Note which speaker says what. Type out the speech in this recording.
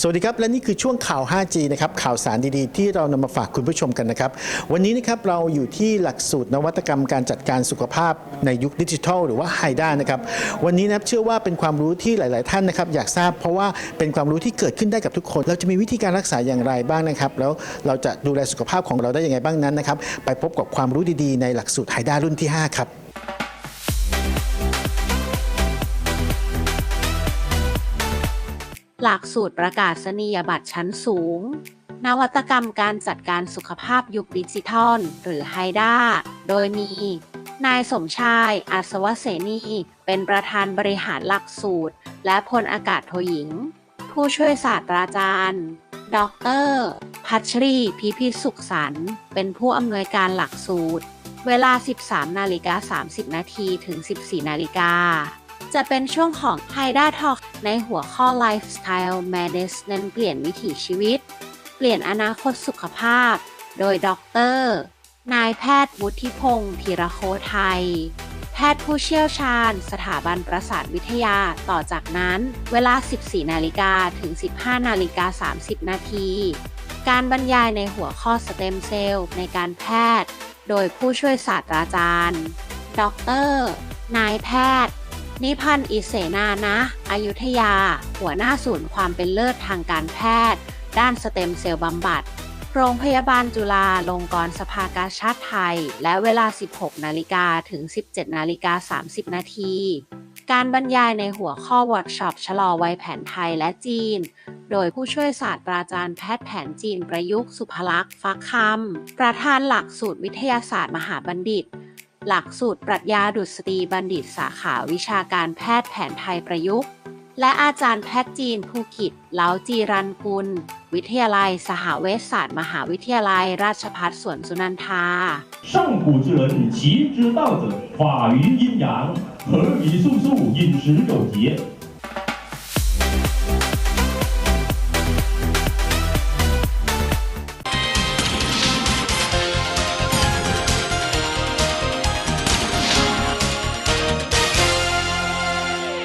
Speaker 1: สวัสดีครับ และนี่คือช่วงข่าว 5G นะครับข่าวสารดีๆ ที่เรานำมาฝากคุณผู้ชมกันนะครับ วันนี้นะครับเราอยู่ที่หลักสูตรนวัตกรรมการจัดการสุขภาพในยุคดิจิทัล หรือว่าไฮด้านะครับวันนี้นะครับเชื่อว่าเป็นความรู้ที่หลาย ๆ ท่านนะครับอยากทราบเพราะว่าเป็นความรู้ที่เกิดขึ้นได้กับทุกคน เราจะมีวิธีการรักษาอย่างไรบ้างนะครับ แล้วเราจะดูแลสุขภาพของเราได้อยังไงบ้างนั้นนะครับไปพบกับความรู้ดีๆ ในหลักสูตรไฮด้ารุ่นที่ 5 ครับ
Speaker 2: หลักสูตรประกาศนียบัตรชั้นสูง นวัตกรรมการจัดการสุขภาพยุคดิจิทัล หรือไฮด้า โดยมี นายสมชายอัศวเสนี เป็นประธานบริหารหลักสูตร และพลอากาศโทหญิง ผู้ช่วยศาสตราจารย์ ดร พัชรีพิพิสุขสรรเป็นผู้อำนวยการหลักสูตร เวลา 13 นาฬิกา 30 นาทีถึง 14 นาฬิกา จะเป็นช่วงของ h i d a Talk ในหัวข้อ Lifestyle Madness เน้นเปลี่ยนวิถีชีวิต เปลี่ยนอนาคตสุขภาพ โดยดรนายแพทย์วุฒิพงศ์ธีรโคไทย แพทย์ผู้เชี่ยวชาญ สถาบันประสาทวิทยาต่อจากนั้นเวลา 14 นาฬิกาถึง 15 นาฬิกา 30 นาที การบรรยายในหัวข้อสเต็มเซลล์ในการแพทย์ โดยผู้ช่วยศาสตราจารย์ ดร นายแพทย์ นิพันธ์อิเสนานะอยุธยา หัวหน้าศูนย์ความเป็นเลิศทางการแพทย์ ด้านสเต็มเซลล์บำบัด โรงพยาบาลจุฬาลงกรณ์สภากาชาติไทย และเวลา 16 นาฬิกาถึง 17 นาฬิกา 30 นาที การบรรยายในหัวข้อวิร์กช็อปชะลอวัยแผนไทยและจีน โดยผู้ช่วยศาสตราจารย์แพทย์แผนจีนประยุกต์สุภลักษณ์ฟักคำประธานหลักสูตรวิทยาศาสตร์มหาบัณฑิต หลักสูตรปรัชญาดุษฎีบัณฑิตสาขาวิชาการแพทย์แผนไทยประยุกต์ และอาจารย์แพทย์จีนภูกิจเล้าจีรันกุล วิทยาลัย สหเวชศาสตร์ มหาวิทยาลัย ราชภัฏสวนสุนันทา
Speaker 3: 上古之人，其之道者，法于阴阳，合以速速，饮食有节。